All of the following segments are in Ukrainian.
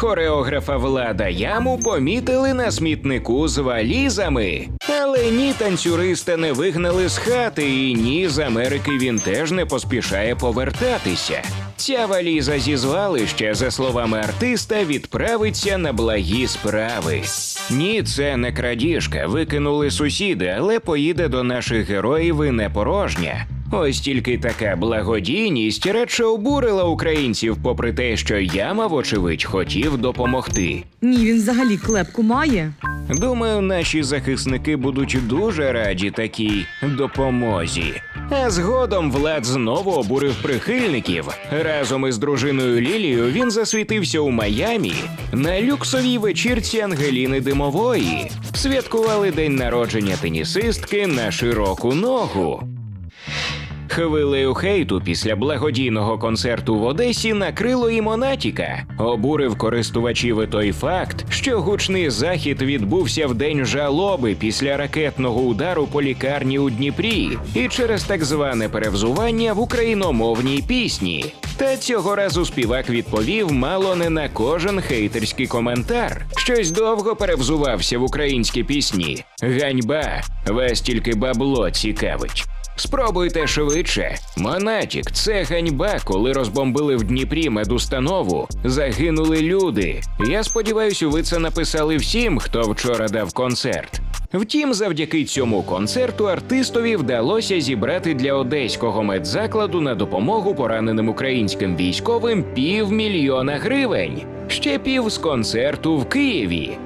Хореографа Влада Яму помітили на смітнику з валізами. Але ні танцюриста не вигнали з хати, і ні з Америки він теж не поспішає повертатися. Ця валіза зі звалища, за словами артиста, відправиться на благі справи. Ні, це не крадіжка, викинули сусіди, але поїде до наших героїв і не порожня. Ось тільки така благодійність радше обурила українців, попри те, що яма, вочевидь, хотів допомогти. Ні, він взагалі клепку має. Думаю, наші захисники будуть дуже раді такій допомозі. А згодом Влад знову обурив прихильників. Разом із дружиною Лілією він засвітився у Майамі на люксовій вечірці Ангеліни Димової. Святкували день народження тенісистки на широку ногу. Хвилею хейту після благодійного концерту в Одесі накрило і Монатіка. Обурив користувачів і той факт, що гучний захід відбувся в день жалоби після ракетного удару по лікарні у Дніпрі і через так зване перевзування в україномовній пісні. Та цього разу співак відповів мало не на кожен хейтерський коментар. Щось довго перевзувався в українські пісні. Ганьба, вас тільки бабло цікавить. Спробуйте швидше. Монатік, це ганьба, коли розбомбили в Дніпрі медустанову. Загинули люди. Я сподіваюся, ви це написали всім, хто вчора дав концерт. Втім, завдяки цьому концерту артистові вдалося зібрати для одеського медзакладу на допомогу пораненим українським військовим півмільйона гривень. Ще пів з концерту в Києві.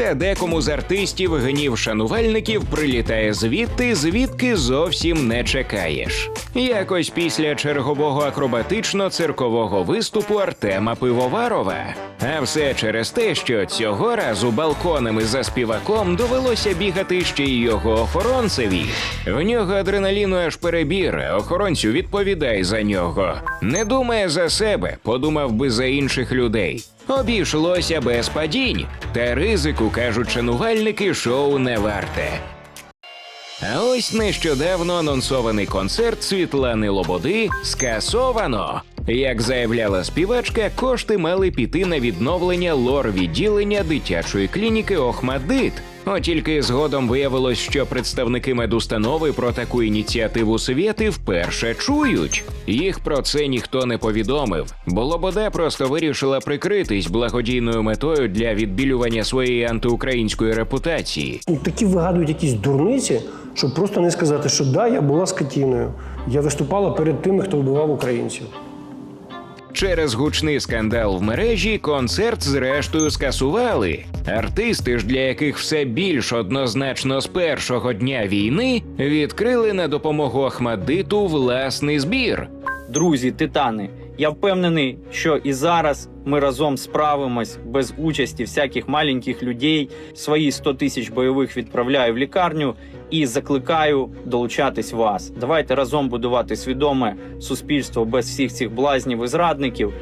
Та декому з артистів гнів шанувальників прилітає звідти, звідки зовсім не чекаєш. Якось після чергового акробатично-циркового виступу Артема Пивоварова. А все через те, що цього разу балконами за співаком довелося бігати ще й його охоронцеві. В нього адреналіну аж перебір, охоронцю відповідай за нього. Не думає за себе, подумав би за інших людей. Обійшлося без падінь, та ризику, кажуть шанувальники, шоу не варте. А ось нещодавно анонсований концерт Світлани Лободи скасовано. Як заявляла співачка, кошти мали піти на відновлення лор відділення дитячої клініки Охмадит. От тільки згодом виявилось, що представники медустанови про таку ініціативу світи вперше чують. Їх про це ніхто не повідомив, бо Лобода просто вирішила прикритись благодійною метою для відбілювання своєї антиукраїнської репутації. Такі вигадують якісь дурниці, щоб просто не сказати, що да, я була скотіною. Я виступала перед тими, хто вбивав українців. Через гучний скандал в мережі концерт зрештою скасували. Артисти ж, для яких все більш однозначно з першого дня війни, відкрили на допомогу Ахмадиту власний збір. Друзі, титани, я впевнений, що і зараз ми разом справимось без участі всяких маленьких людей. Свої 100 тисяч бойових відправляю в лікарню і закликаю долучатись вас. Давайте разом будувати свідоме суспільство без всіх цих блазнів і зрадників.